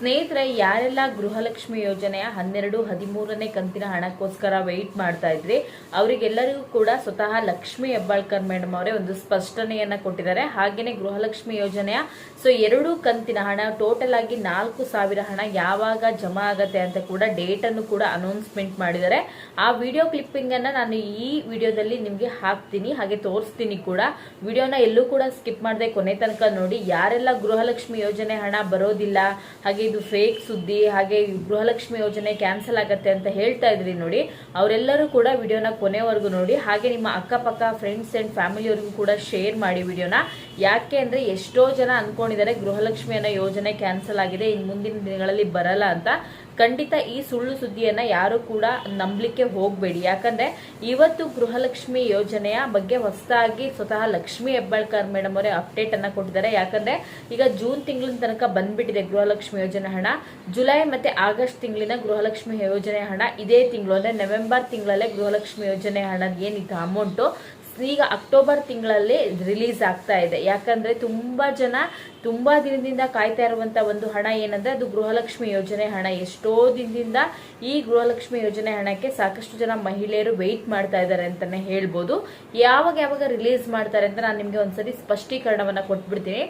ಸ್ನೇಹಿತರೆ, ಯಾರೆಲ್ಲ ಗೃಹಲಕ್ಷ್ಮಿ ಯೋಜನೆಯ ಹನ್ನೆರಡು, ಹದಿಮೂರನೇ ಕಂತಿನ ಹಣಕ್ಕೋಸ್ಕರ ವೆಯ್ಟ್ ಮಾಡ್ತಾ ಇದ್ರಿ, ಅವರಿಗೆಲ್ಲರಿಗೂ ಕೂಡ ಸ್ವತಃ ಲಕ್ಷ್ಮಿ ಹೆಬ್ಬಾಳ್ಕರ್ ಮೇಡಮ್ ಅವರೇ ಒಂದು ಸ್ಪಷ್ಟನೆಯನ್ನ ಕೊಟ್ಟಿದ್ದಾರೆ. ಹಾಗೆಯೇ ಗೃಹಲಕ್ಷ್ಮಿ ಯೋಜನೆಯ, ಸೊ ಎರಡು ಕಂತಿನ ಹಣ ಟೋಟಲ್ ಆಗಿ ನಾಲ್ಕು ಸಾವಿರ ಹಣ ಯಾವಾಗ ಜಮಾ ಆಗತ್ತೆ ಅಂತ ಕೂಡ ಡೇಟ್ ಅನ್ನು ಕೂಡ ಅನೌನ್ಸ್ಮೆಂಟ್ ಮಾಡಿದ್ದಾರೆ. ಆ ವಿಡಿಯೋ ಕ್ಲಿಪ್ಪಿಂಗ್ ಅನ್ನ ನಾನು ಈ ವಿಡಿಯೋದಲ್ಲಿ ನಿಮಗೆ ಹಾಕ್ತೀನಿ, ಹಾಗೆ ತೋರಿಸ್ತೀನಿ ಕೂಡ. ವಿಡಿಯೋನ ಎಲ್ಲೂ ಕೂಡ ಸ್ಕಿಪ್ ಮಾಡದೆ ಕೊನೆ ತನಕ ನೋಡಿ. ಯಾರೆಲ್ಲ ಗೃಹಲಕ್ಷ್ಮಿ ಯೋಜನೆ ಹಣ ಬರೋದಿಲ್ಲ, ಹಾಗೆ ಇದು ಫೇಕ್ ಸುದ್ದಿ, ಹಾಗೆ ಗೃಹಲಕ್ಷ್ಮಿ ಯೋಜನೆ ಕ್ಯಾನ್ಸಲ್ ಆಗತ್ತೆ ಅಂತ ಹೇಳ್ತಾ ಇದ್ರಿ ನೋಡಿ. ಅವರೆಲ್ಲರೂ ಕೂಡ ವಿಡಿಯೋನ ಕೊನೆವರೆಗೂ ನೋಡಿ. ಹಾಗೆ ನಿಮ್ಮ ಅಕ್ಕಪಕ್ಕ ಫ್ರೆಂಡ್ಸ್ ಅಂಡ್ ಫ್ಯಾಮಿಲಿಯವರಿಗೂ ಕೂಡ ಶೇರ್ ಮಾಡಿ ವಿಡಿಯೋನ. ಯಾಕೆ ಅಂದರೆ ಎಷ್ಟೋ ಜನ ಅನ್ಕೊಂಡಿದ್ದಾರೆ ಗೃಹಲಕ್ಷ್ಮಿಯನ್ನ ಯೋಜನೆ ಕ್ಯಾನ್ಸಲ್ ಆಗಿದೆ ಇನ್ನು ಮುಂದಿನ ದಿನಗಳಲ್ಲಿ ಬರಲ್ಲ ಅಂತ. ಖಂಡಿತ ಈ ಸುಳ್ಳು ಸುದ್ದಿಯನ್ನ ಯಾರು ಕೂಡ ನಂಬಲಿಕ್ಕೆ ಹೋಗಬೇಡಿ. ಯಾಕಂದ್ರೆ ಇವತ್ತು ಗೃಹಲಕ್ಷ್ಮಿ ಯೋಜನೆಯ ಬಗ್ಗೆ ಹೊಸದಾಗಿ ಸ್ವತಃ ಲಕ್ಷ್ಮಿ ಹೆಬ್ಬಾಳ್ಕರ್ ಮೇಡಮ್ ಅವರೇ ಅಪ್ಡೇಟ್ ಅನ್ನ ಕೊಟ್ಟಿದ್ದಾರೆ. ಯಾಕಂದ್ರೆ ಈಗ ಜೂನ್ ತಿಂಗಳಿನ ತನಕ ಬಂದ್ಬಿಟ್ಟಿದೆ ಗೃಹಲಕ್ಷ್ಮಿ ಯೋಜನೆ ಹಣ. ಜುಲೈ ಮತ್ತೆ ಆಗಸ್ಟ್ ತಿಂಗಳಿನ ಗೃಹಲಕ್ಷ್ಮಿ ಯೋಜನೆ ಹಣ ಇದೇ ತಿಂಗಳು. ಅಂದ್ರೆ ನವೆಂಬರ್ ತಿಂಗಳಲ್ಲೇ ಗೃಹಲಕ್ಷ್ಮಿ ಯೋಜನೆ ಹಣದ ಏನಿತ್ತು ಅಮೌಂಟು ಈಗ ಅಕ್ಟೋಬರ್ ತಿಂಗಳಲ್ಲಿ ರಿಲೀಸ್ ಆಗ್ತಾ ಇದೆ. ಯಾಕಂದ್ರೆ ತುಂಬಾ ಜನ ತುಂಬಾ ದಿನದಿಂದ ಕಾಯ್ತಾ ಇರುವಂತ ಒಂದು ಹಣ ಏನಂದ್ರೆ ಅದು ಗೃಹಲಕ್ಷ್ಮಿ ಯೋಜನೆ ಹಣ. ಎಷ್ಟೋ ದಿನದಿಂದ ಈ ಗೃಹಲಕ್ಷ್ಮಿ ಯೋಜನೆ ಹಣಕ್ಕೆ ಸಾಕಷ್ಟು ಜನ ಮಹಿಳೆಯರು ವೆಯ್ಟ್ ಮಾಡ್ತಾ ಇದ್ದಾರೆ ಅಂತಾನೆ ಹೇಳ್ಬೋದು. ಯಾವಾಗ ಯಾವಾಗ ರಿಲೀಸ್ ಮಾಡ್ತಾರೆ ಅಂತ ನಾನು ನಿಮ್ಗೆ ಒಂದ್ಸರಿ ಸ್ಪಷ್ಟೀಕರಣವನ್ನ ಕೊಟ್ಬಿಡ್ತೀನಿ.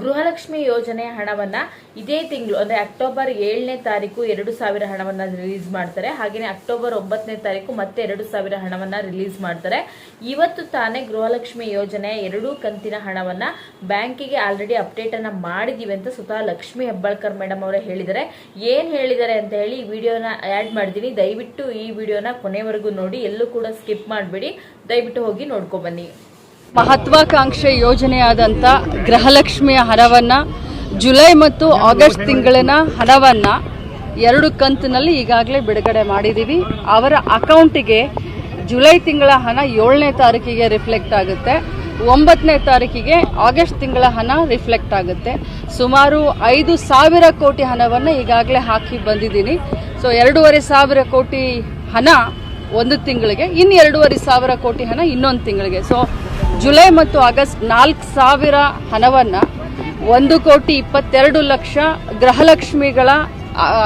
ಗೃಹಲಕ್ಷ್ಮಿ ಯೋಜನೆಯ ಹಣವನ್ನ ಇದೇ ತಿಂಗಳು, ಅಂದ್ರೆ ಅಕ್ಟೋಬರ್ ಏಳನೇ ತಾರೀಕು ಎರಡು ಸಾವಿರ ಹಣವನ್ನ ರಿಲೀಸ್ ಮಾಡ್ತಾರೆ. ಹಾಗೆಯೇ ಅಕ್ಟೋಬರ್ ಒಂಬತ್ತನೇ ತಾರೀಕು ಮತ್ತೆ ಎರಡು ಸಾವಿರ ಹಣವನ್ನ ರಿಲೀಸ್ ಮಾಡ್ತಾರೆ. ಇವತ್ತು ತಾನೇ ಗೃಹಲಕ್ಷ್ಮಿ ಯೋಜನೆಯ ಎರಡೂ ಕಂತಿನ ಹಣವನ್ನ ಬ್ಯಾಂಕಿಗೆ ಆಲ್ರೆಡಿ ಅಪ್ಡೇಟ್ ಅನ್ನ ಮಾಡಿದೀವಿ ಅಂತ ಸ್ವತಃ ಲಕ್ಷ್ಮಿ ಹೆಬ್ಬಾಳ್ಕರ್ ಮೇಡಮ್ ಅವರೇ ಹೇಳಿದ್ದಾರೆ. ಏನ್ ಹೇಳಿದ್ದಾರೆ ಅಂತ ಹೇಳಿ ಈ ವಿಡಿಯೋನ ಆಡ್ ಮಾಡಿದೀನಿ ದಯವಿಟ್ಟು ಈ ವಿಡಿಯೋನ ಕೊನೆವರೆಗೂ ನೋಡಿ. ಎಲ್ಲೂ ಕೂಡ ಸ್ಕಿಪ್ ಮಾಡಬೇಡಿ. ದಯವಿಟ್ಟು ಹೋಗಿ ನೋಡ್ಕೊ ಬನ್ನಿ. ಮಹತ್ವಾಕಾಂಕ್ಷೆ ಯೋಜನೆಯಾದಂಥ ಗೃಹಲಕ್ಷ್ಮಿಯ ಹಣವನ್ನು ಜುಲೈ ಮತ್ತು ಆಗಸ್ಟ್ ತಿಂಗಳಿನ ಹಣವನ್ನು ಎರಡು ಕಂತಿನಲ್ಲಿ ಈಗಾಗಲೇ ಬಿಡುಗಡೆ ಮಾಡಿದ್ದೀವಿ ಅವರ ಅಕೌಂಟಿಗೆ ಜುಲೈ ತಿಂಗಳ ಹಣ ಏಳನೇ ತಾರೀಕಿಗೆ ರಿಫ್ಲೆಕ್ಟ್ ಆಗುತ್ತೆ. ಒಂಬತ್ತನೇ ತಾರೀಕಿಗೆ ಆಗಸ್ಟ್ ತಿಂಗಳ ಹಣ ರಿಫ್ಲೆಕ್ಟ್ ಆಗುತ್ತೆ. ಸುಮಾರು ಐದು ಸಾವಿರ ಕೋಟಿ ಹಣವನ್ನು ಈಗಾಗಲೇ ಹಾಕಿ ಬಂದಿದ್ದೀನಿ. ಸೊ, ಎರಡೂವರೆ ಸಾವಿರ ಕೋಟಿ ಹಣ ಒಂದು ತಿಂಗಳಿಗೆ, ಇನ್ನು ಎರಡೂವರೆ ಸಾವಿರ ಕೋಟಿ ಹಣ ಇನ್ನೊಂದು ತಿಂಗಳಿಗೆ. ಸೊ ಜುಲೈ ಮತ್ತು ಆಗಸ್ಟ್ ನಾಲ್ಕು ಸಾವಿರ ಹಣವನ್ನು ಒಂದು ಕೋಟಿ ಇಪ್ಪತ್ತೆರಡು ಲಕ್ಷ ಗೃಹಲಕ್ಷ್ಮಿಗಳ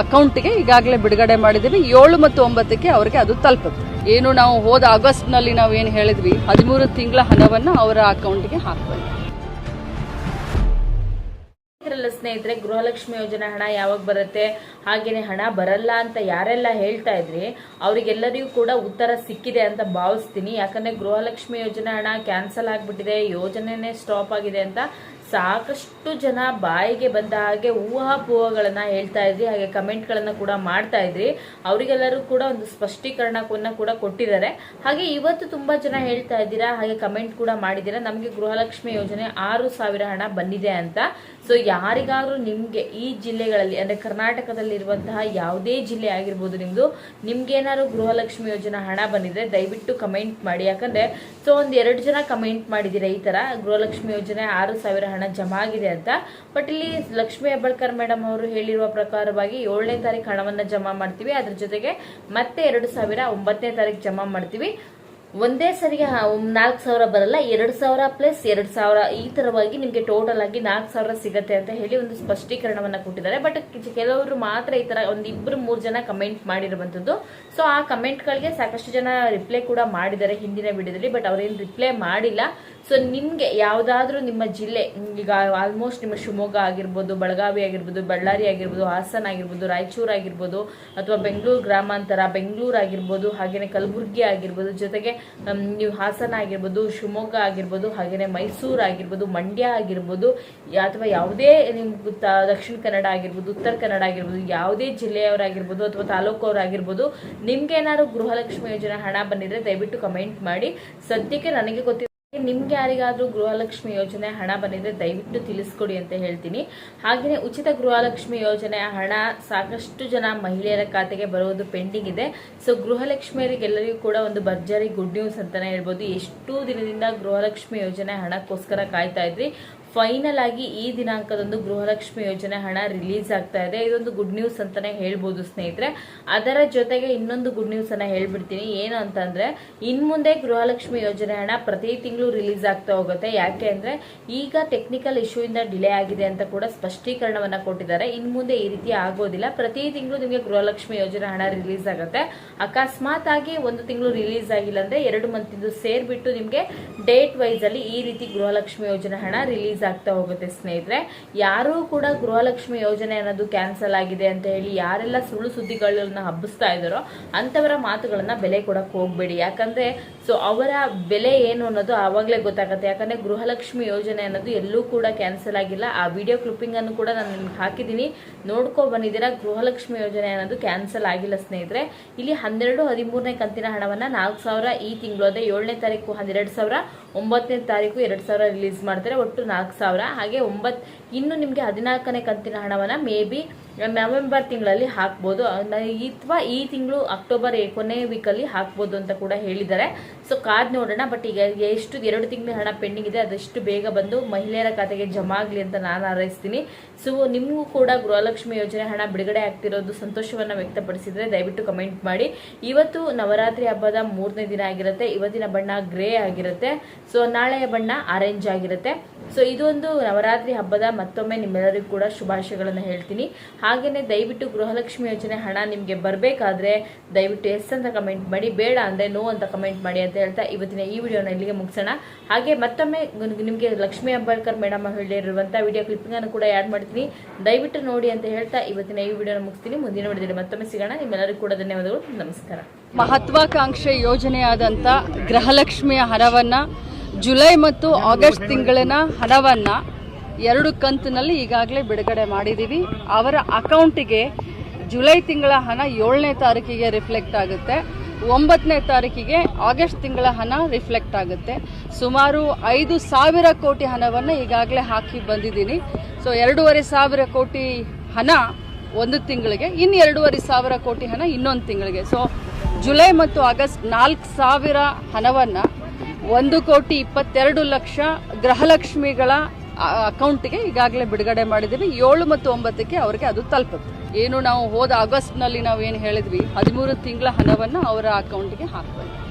ಅಕೌಂಟ್ಗೆ ಈಗಾಗಲೇ ಬಿಡುಗಡೆ ಮಾಡಿದ್ದೀವಿ. ಏಳು ಮತ್ತು ಒಂಬತ್ತಕ್ಕೆ ಅವರಿಗೆ ಅದು ತಲುಪುತ್ತೆ. ಏನು ನಾವು ಹೋದ ಆಗಸ್ಟ್ನಲ್ಲಿ ನಾವು ಏನು ಹೇಳಿದ್ವಿ? ಹದಿಮೂರು ತಿಂಗಳ ಹಣವನ್ನು ಅವರ ಅಕೌಂಟ್ಗೆ ಹಾಕ್ಬೇಕು. ಇದ್ರಲ್ಲ ಸ್ನೇಹಿತರೆ, ಗೃಹಲಕ್ಷ್ಮಿ ಯೋಜನೆ ಹಣ ಯಾವಾಗ ಬರುತ್ತೆ, ಹಾಗೇನೆ ಹಣ ಬರಲ್ಲ ಅಂತ ಯಾರೆಲ್ಲ ಹೇಳ್ತಾ ಇದ್ರಿ, ಅವರಿಗೆಲ್ಲರಿಗೂ ಕೂಡ ಉತ್ತರ ಸಿಕ್ಕಿದೆ ಅಂತ ಭಾವಿಸ್ತೀನಿ. ಯಾಕಂದ್ರೆ ಗೃಹಲಕ್ಷ್ಮಿ ಯೋಜನೆ ಹಣ ಕ್ಯಾನ್ಸಲ್ ಆಗ್ಬಿಟ್ಟಿದೆ, ಯೋಜನೆನೇ ಸ್ಟಾಪ್ ಆಗಿದೆ ಅಂತ ಸಾಕಷ್ಟು ಜನ ಬಾಯಿಗೆ ಬಂದ ಹಾಗೆ ಊಹಾಪೋಹಗಳನ್ನ ಹೇಳ್ತಾ ಇದ್ರಿ, ಹಾಗೆ ಕಮೆಂಟ್ಗಳನ್ನ ಕೂಡ ಮಾಡ್ತಾ ಇದ್ರಿ. ಅವರಿಗೆಲ್ಲರೂ ಕೂಡ ಒಂದು ಸ್ಪಷ್ಟೀಕರಣವನ್ನ ಕೂಡ ಕೊಟ್ಟಿದ್ದಾರೆ. ಹಾಗೆ ಇವತ್ತು ತುಂಬಾ ಜನ ಹೇಳ್ತಾ ಇದ್ದೀರಾ, ಹಾಗೆ ಕಮೆಂಟ್ ಕೂಡ ಮಾಡಿದ್ದೀರಾ, ನಮಗೆ ಗೃಹಲಕ್ಷ್ಮಿ ಯೋಜನೆ ಆರು ಸಾವಿರ ಹಣ ಬಂದಿದೆ ಅಂತ. ಸೊ ಯಾರಿಗಾದ್ರೂ ನಿಮ್ಗೆ ಈ ಜಿಲ್ಲೆಗಳಲ್ಲಿ, ಅಂದ್ರೆ ಕರ್ನಾಟಕದಲ್ಲಿ ಇರುವಂತಹ ಯಾವುದೇ ಜಿಲ್ಲೆ ಆಗಿರ್ಬೋದು ನಿಮ್ದು ನಿಮ್ಗೇನಾದ್ರು ಗೃಹಲಕ್ಷ್ಮಿ ಯೋಜನೆ ಹಣ ಬಂದಿದ್ರೆ ದಯವಿಟ್ಟು ಕಮೆಂಟ್ ಮಾಡಿ. ಯಾಕಂದ್ರೆ ಸೊ ಒಂದು ಎರಡು ಜನ ಕಮೆಂಟ್ ಮಾಡಿದ್ದೀರಾ ಈ ತರ, ಗೃಹಲಕ್ಷ್ಮಿ ಯೋಜನೆ ಆರು ಸಾವಿರ ಜಮಾ ಆಗಿದೆ ಅಂತ. ಬಟ್ ಇಲ್ಲಿ ಲಕ್ಷ್ಮೀ ಹೆಬ್ಬಾಳ್ಕರ್ ಮೇಡಮ್ ಅವರು ಹೇಳಿರುವ ಪ್ರಕಾರವಾಗಿ ಏಳನೇ ತಾರೀಕು ಹಣವನ್ನು ಜಮಾ ಮಾಡ್ತೀವಿ. ಅದ್ರ ಜೊತೆಗೆ ಮತ್ತೆ ಎರಡು ಸಾವಿರ ಒಂಬತ್ತನೇ ತಾರೀಕು ಜಮಾ ಮಾಡ್ತೀವಿ. ಒಂದೇ ಸರಿಗೆ ನಾಲ್ಕು ಸಾವಿರ ಬರಲ್ಲ, ಎರಡು ಸಾವಿರ ಪ್ಲಸ್ ಎರಡು ಸಾವಿರ ಈ ತರವಾಗಿ ನಿಮಗೆ ಟೋಟಲ್ ಆಗಿ ನಾಲ್ಕು ಸಾವಿರ ಸಿಗತ್ತೆ ಅಂತ ಹೇಳಿ ಒಂದು ಸ್ಪಷ್ಟೀಕರಣವನ್ನ ಕೊಟ್ಟಿದ್ದಾರೆ. ಬಟ್ ಕೆಲವರು ಮಾತ್ರ ಈ ತರ ಒಂದು ಇಬ್ರು ಮೂರು ಜನ ಕಮೆಂಟ್ ಮಾಡಿರುವಂತದ್ದು. ಸೊ ಆ ಕಮೆಂಟ್ಗಳಿಗೆ ಸಾಕಷ್ಟು ಜನ ರಿಪ್ಲೈ ಕೂಡ ಮಾಡಿದ್ದಾರೆ ಹಿಂದಿನ ವಿಡಿಯೋದಲ್ಲಿ ಬಟ್ ಅವರೇನು ರಿಪ್ಲೈ ಮಾಡಿಲ್ಲ. ಸೊ ನಿಮ್ಗೆ ಯಾವ್ದಾದ್ರು ನಿಮ್ಮ ಜಿಲ್ಲೆ, ಈಗ ಆಲ್ಮೋಸ್ಟ್ ನಿಮ್ಮ ಶಿವಮೊಗ್ಗ ಆಗಿರ್ಬೋದು, ಬೆಳಗಾವಿ ಆಗಿರ್ಬೋದು, ಬಳ್ಳಾರಿ ಆಗಿರ್ಬೋದು, ಹಾಸನ ಆಗಿರ್ಬೋದು, ರಾಯಚೂರು ಆಗಿರ್ಬೋದು, ಅಥವಾ ಬೆಂಗಳೂರು ಗ್ರಾಮಾಂತರ, ಬೆಂಗಳೂರು ಆಗಿರ್ಬೋದು, ಹಾಗೇನೆ ಕಲಬುರಗಿ ಆಗಿರ್ಬೋದು, ಜೊತೆಗೆ ನೀವು ಹಾಸನ ಆಗಿರ್ಬೋದು, ಶಿವಮೊಗ್ಗ ಆಗಿರ್ಬೋದು ಹಾಗೆಯೇ ಮೈಸೂರು ಆಗಿರ್ಬೋದು, ಮಂಡ್ಯ ಆಗಿರ್ಬೋದು, ಅಥವಾ ಯಾವುದೇ ನಿಮ್ಗೆ ತ- ದಕ್ಷಿಣ ಕನ್ನಡ ಆಗಿರ್ಬೋದು, ಉತ್ತರ ಕನ್ನಡ ಆಗಿರ್ಬೋದು, ಯಾವುದೇ ಜಿಲ್ಲೆಯವರಾಗಿರ್ಬೋದು ಅಥವಾ ತಾಲೂಕವರಾಗಿರ್ಬೋದು, ನಿಮ್ಗೆ ಏನಾದ್ರು ಗೃಹಲಕ್ಷ್ಮಿ ಯೋಜನೆ ಹಣ ಬಂದಿದ್ರೆ ದಯವಿಟ್ಟು ಕಮೆಂಟ್ ಮಾಡಿ. ಸದ್ಯಕ್ಕೆ ನನಗೆ ಗೊತ್ತಿರೋ ನಿಮ್ಗೆ ಯಾರಿಗಾದ್ರೂ ಗೃಹಲಕ್ಷ್ಮಿ ಯೋಜನೆ ಹಣ ಬಂದಿದ್ರೆ ದಯವಿಟ್ಟು ತಿಳಿಸ್ಕೊಡಿ ಅಂತ ಹೇಳ್ತೀನಿ. ಹಾಗೆಯೇ ಉಚಿತ ಗೃಹಲಕ್ಷ್ಮಿ ಯೋಜನೆ ಹಣ ಸಾಕಷ್ಟು ಜನ ಮಹಿಳೆಯರ ಖಾತೆಗೆ ಬರೋದು ಪೆಂಡಿಂಗ್ ಇದೆ. ಸೊ ಗೃಹಲಕ್ಷ್ಮಿಯರಿಗೆಲ್ಲರಿಗೂ ಕೂಡ ಒಂದು ಭರ್ಜರಿ ಗುಡ್ ನ್ಯೂಸ್ ಅಂತಾನೆ ಹೇಳ್ಬೋದು. ಎಷ್ಟು ದಿನದಿಂದ ಗೃಹಲಕ್ಷ್ಮಿ ಯೋಜನೆ ಹಣಕ್ಕೋಸ್ಕರ ಕಾಯ್ತಾ ಇದ್ರಿ. ಫೈನಲ್ ಆಗಿ ಈ ದಿನಾಂಕದಂದು ಗೃಹಲಕ್ಷ್ಮಿ ಯೋಜನೆ ಹಣ ರಿಲೀಸ್ ಆಗ್ತಾ ಇದೆ. ಇದೊಂದು ಗುಡ್ ನ್ಯೂಸ್ ಅಂತಾನೆ ಹೇಳ್ಬೋದು ಸ್ನೇಹಿತರೆ. ಅದರ ಜೊತೆಗೆ ಇನ್ನೊಂದು ಗುಡ್ ನ್ಯೂಸ್ ಅನ್ನ ಹೇಳ್ಬಿಡ್ತೀನಿ. ಏನು ಅಂತಂದ್ರೆ, ಇನ್ ಮುಂದೆ ಗೃಹಲಕ್ಷ್ಮಿ ಯೋಜನೆ ಹಣ ಪ್ರತಿ ತಿಂಗಳು ರಿಲೀಸ್ ಆಗ್ತಾ ಹೋಗುತ್ತೆ. ಯಾಕೆ ಅಂದ್ರೆ, ಈಗ ಟೆಕ್ನಿಕಲ್ ಇಶ್ಯೂ ಇಂದ ಡಿಲೇ ಆಗಿದೆ ಅಂತ ಕೂಡ ಸ್ಪಷ್ಟೀಕರಣವನ್ನ ಕೊಟ್ಟಿದ್ದಾರೆ. ಇನ್ಮುಂದೆ ಈ ರೀತಿ ಆಗೋದಿಲ್ಲ. ಪ್ರತಿ ತಿಂಗಳು ನಿಮಗೆ ಗೃಹಲಕ್ಷ್ಮಿ ಯೋಜನೆ ಹಣ ರಿಲೀಸ್ ಆಗುತ್ತೆ. ಅಕಸ್ಮಾತ್ ಆಗಿ ಒಂದು ತಿಂಗಳು ರಿಲೀಸ್ ಆಗಿಲ್ಲ ಅಂದ್ರೆ ಎರಡು ಮಂತಿಂದು ಸೇರ್ಬಿಟ್ಟು ನಿಮಗೆ ಡೇಟ್ ವೈಸ್ ಅಲ್ಲಿ ಈ ರೀತಿ ಗೃಹಲಕ್ಷ್ಮಿ ಯೋಜನೆ ಹಣ ರಿಲೀಸ್ ಆಗ್ತಾ ಹೋಗುತ್ತೆ ಸ್ನೇಹಿತರೆ. ಯಾರೂ ಕೂಡ ಗೃಹಲಕ್ಷ್ಮಿ ಯೋಜನೆ ಅನ್ನೋದು ಕ್ಯಾನ್ಸಲ್ ಆಗಿದೆ ಅಂತ ಹೇಳಿ ಯಾರೆಲ್ಲ ಸುಳ್ಳು ಸುದ್ದಿಗಳನ್ನ ಹಬ್ಬಿಸ್ತಾ ಇದ್ದಾರೋ ಅಂಥವರ ಮಾತುಗಳನ್ನ ಬೆಲೆ ಕೊಡಕ್ಕೆ ಹೋಗ್ಬೇಡಿ. ಯಾಕಂದ್ರೆ ಸೊ ಅವರ ಬೆಲೆ ಏನು ಅನ್ನೋದು ಆವಾಗಲೇ ಗೊತ್ತಾಗುತ್ತೆ. ಯಾಕಂದ್ರೆ ಗೃಹಲಕ್ಷ್ಮಿ ಯೋಜನೆ ಅನ್ನೋದು ಎಲ್ಲೂ ಕೂಡ ಕ್ಯಾನ್ಸಲ್ ಆಗಿಲ್ಲ. ಆ ವಿಡಿಯೋ ಕ್ಲಿಪ್ಪಿಂಗ್ ಅನ್ನು ಕೂಡ ನಾನು ನಿಮ್ಗೆ ಹಾಕಿದ್ದೀನಿ. ನೋಡ್ಕೊ ಬಂದಿದ್ದೀರಾ, ಗೃಹಲಕ್ಷ್ಮಿ ಯೋಜನೆ ಅನ್ನೋದು ಕ್ಯಾನ್ಸಲ್ ಆಗಿಲ್ಲ ಸ್ನೇಹಿತರೆ. ಇಲ್ಲಿ ಹನ್ನೆರಡು, ಹದಿಮೂರನೇ ಕಂತಿನ ಹಣವನ್ನ ನಾಲ್ಕು ಸಾವಿರ ಈ ತಿಂಗಳು ಅದೇ ಏಳನೇ ತಾರೀಕು, ಹನ್ನೆರಡು ಸಾವಿರ ಒಂಬತ್ತನೇ ತಾರೀಕು, ಎರಡು ಸಾವಿರ ರಿಲೀಸ್ ಮಾಡ್ತಾರೆ. ಒಟ್ಟು ನಾಲ್ಕು ಸಾವಿರ ಹಾಗೆ ಒಂಬತ್ತು ಇನ್ನು ನಿಮಗೆ ಹದಿನಾಲ್ಕನೇ ಕಂತಿನ ಹಣವನ್ನ ಮೇ ಬಿ ನವೆಂಬರ್ ತಿಂಗಳಲ್ಲಿ ಹಾಕ್ಬೋದು. ಅಥವಾ ಈ ತಿಂಗಳು ಅಕ್ಟೋಬರ್ ಕೊನೆ ವೀಕಲ್ಲಿ ಹಾಕ್ಬೋದು ಅಂತ ಕೂಡ ಹೇಳಿದ್ದಾರೆ. ಸೊ ಕಾದ್ ನೋಡೋಣ ಬಟ್ ಈಗ ಎಷ್ಟು, ಎರಡು ತಿಂಗಳ ಹಣ ಪೆಂಡಿಂಗ್ ಇದೆ, ಅದಷ್ಟು ಬೇಗ ಬಂದು ಮಹಿಳೆಯರ ಖಾತೆಗೆ ಜಮಾ ಆಗಲಿ ಅಂತ ನಾನು ಹಾರೈಸ್ತೀನಿ ಸೊ ನಿಮಗೂ ಕೂಡ ಗೃಹಲಕ್ಷ್ಮಿ ಯೋಜನೆ ಹಣ ಬಿಡುಗಡೆ ಆಗ್ತಿರೋದು ಸಂತೋಷವನ್ನ ವ್ಯಕ್ತಪಡಿಸಿದ್ರೆ ದಯವಿಟ್ಟು ಕಮೆಂಟ್ ಮಾಡಿ. ಇವತ್ತು ನವರಾತ್ರಿ ಹಬ್ಬದ ಮೂರನೇ ದಿನ ಆಗಿರುತ್ತೆ. ಇವತ್ತಿನ ಬಣ್ಣ ಗ್ರೇ ಆಗಿರುತ್ತೆ. ಸೊ ನಾಳೆಯ ಬಣ್ಣ ಆರೆಂಜ್ ಆಗಿರುತ್ತೆ. ಸೊ ಇದೊಂದು ನವರಾತ್ರಿ ಹಬ್ಬದ ಮತ್ತೊಮ್ಮೆ ನಿಮ್ಮೆಲ್ಲರಿಗೂ ಕೂಡ ಶುಭಾಶಯಗಳನ್ನು ಹೇಳ್ತೀನಿ. ಹಾಗೆಯೇ ದಯವಿಟ್ಟು ಗೃಹಲಕ್ಷ್ಮಿ ಯೋಜನೆ ಹಣ ನಿಮಗೆ ಬರಬೇಕಾದ್ರೆ ದಯವಿಟ್ಟು ಎಸ್ ಅಂತ ಕಮೆಂಟ್ ಮಾಡಿ, ಬೇಡ ಅಂದರೆ ನೋ ಅಂತ ಕಮೆಂಟ್ ಮಾಡಿ ಅಂತ ಹೇಳ್ತಾ ಇವತ್ತಿನ ಈ ವಿಡಿಯೋನ ಇಲ್ಲಿಗೆ ಮುಗಿಸೋಣ. ಹಾಗೆ ಮತ್ತೊಮ್ಮೆ ನಿಮಗೆ ಲಕ್ಷ್ಮೀ ಅಂಬೇಡ್ಕರ್ ಮೇಡಮ್ ಹೇಳಿರುವಂಥ ವಿಡಿಯೋ ಕ್ಲಿಪ್ಪಿಂಗನ್ನು ಕೂಡ ಆ್ಯಡ್ ಮಾಡ್ತೀನಿ. ದಯವಿಟ್ಟು ನೋಡಿ ಅಂತ ಹೇಳ್ತಾ ಇವತ್ತಿನ ಈ ವಿಡಿಯೋನ ಮುಗಿಸ್ತೀನಿ. ಮುಂದಿನ ವಿಡಿಯೋದಲ್ಲಿ ಮತ್ತೊಮ್ಮೆ ಸಿಗೋಣ. ನಿಮ್ಮೆಲ್ಲರಿಗೂ ಕೂಡ ಧನ್ಯವಾದಗಳು. ನಮಸ್ಕಾರ. ಮಹತ್ವಾಕಾಂಕ್ಷೆ ಯೋಜನೆಯಾದಂಥ ಗೃಹಲಕ್ಷ್ಮಿಯ ಹಣವನ್ನು ಜುಲೈ ಮತ್ತು ಆಗಸ್ಟ್ ತಿಂಗಳಿನ ಹಣವನ್ನು ಎರಡು ಕಂತಿನಲ್ಲಿ ಈಗಾಗಲೇ ಬಿಡುಗಡೆ ಮಾಡಿದ್ದೀವಿ. ಅವರ ಅಕೌಂಟಿಗೆ ಜುಲೈ ತಿಂಗಳ ಹಣ ಏಳನೇ ತಾರೀಕಿಗೆ ರಿಫ್ಲೆಕ್ಟ್ ಆಗುತ್ತೆ. ಒಂಬತ್ತನೇ ತಾರೀಕಿಗೆ ಆಗಸ್ಟ್ ತಿಂಗಳ ಹಣ ರಿಫ್ಲೆಕ್ಟ್ ಆಗುತ್ತೆ. ಸುಮಾರು ಐದು ಸಾವಿರ ಕೋಟಿ ಹಣವನ್ನು ಈಗಾಗಲೇ ಹಾಕಿ ಬಂದಿದ್ದೀನಿ. ಸೊ ಎರಡೂವರೆ ಸಾವಿರ ಕೋಟಿ ಹಣ ಒಂದು ತಿಂಗಳಿಗೆ ಇನ್ನು ಎರಡೂವರೆ ಸಾವಿರ ಕೋಟಿ ಹಣ ಇನ್ನೊಂದು ತಿಂಗಳಿಗೆ. ಸೊ ಜುಲೈ ಮತ್ತು ಆಗಸ್ಟ್ ನಾಲ್ಕು ಸಾವಿರ ಹಣವನ್ನು ಒಂದು ಕೋಟಿ ಇಪ್ಪತ್ತೆರಡು ಲಕ್ಷ ಗೃಹಲಕ್ಷ್ಮಿಗಳ ಅಕೌಂಟಿಗೆ ಈಗಾಗಲೇ ಬಿಡುಗಡೆ ಮಾಡಿದ್ದೀವಿ. ಏಳು ಮತ್ತು ಒಂಬತ್ತಕ್ಕೆ ಅವರಿಗೆ ಅದು ತಲುಪುತ್ತೆ. ಏನು ನಾವು ಹೋದ ಆಗಸ್ಟ್ನಲ್ಲಿ ನಾವು ಏನು ಹೇಳಿದ್ವಿ? ಹದಿಮೂರು ತಿಂಗಳ ಹಣವನ್ನು ಅವರ ಅಕೌಂಟ್ಗೆ ಹಾಕಬೇಕು.